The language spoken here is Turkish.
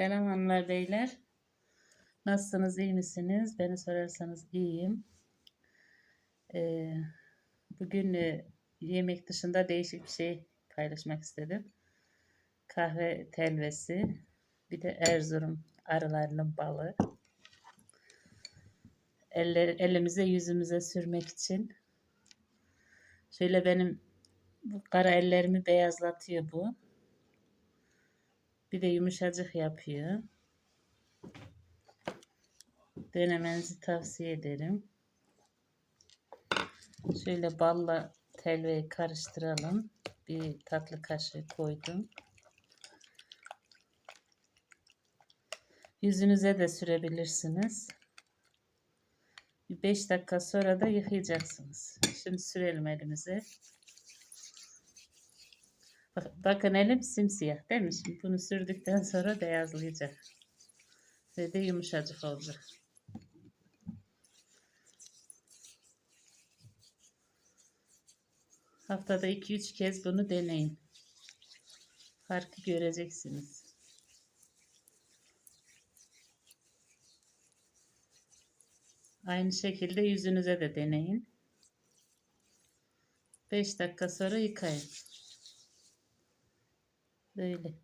Selam hanımlar beyler. Nasılsınız, iyi misiniz? Beni sorarsanız iyiyim. Ee, bugün e, yemek dışında değişik bir şey paylaşmak istedim. Kahve telvesi, bir de Erzurum arılarının balı. Eller, elimize yüzümüze sürmek için. Şöyle benim bu kara ellerimi beyazlatıyor bu. Bir de yumuşacık yapıyor. Denemenizi tavsiye ederim. Şöyle balla telveyi karıştıralım. Bir tatlı kaşığı koydum. Yüzünüze de sürebilirsiniz. Bir 5 dakika sonra da yıkayacaksınız. Şimdi sürelim elimize. Bak- Bakın elim simsiyah değil bunu sürdükten sonra beyazlayacak. Ve de yumuşacık olacak. Haftada 2-3 kez bunu deneyin. Farkı göreceksiniz. Aynı şekilde yüzünüze de deneyin. 5 dakika sonra yıkayın. Böyle.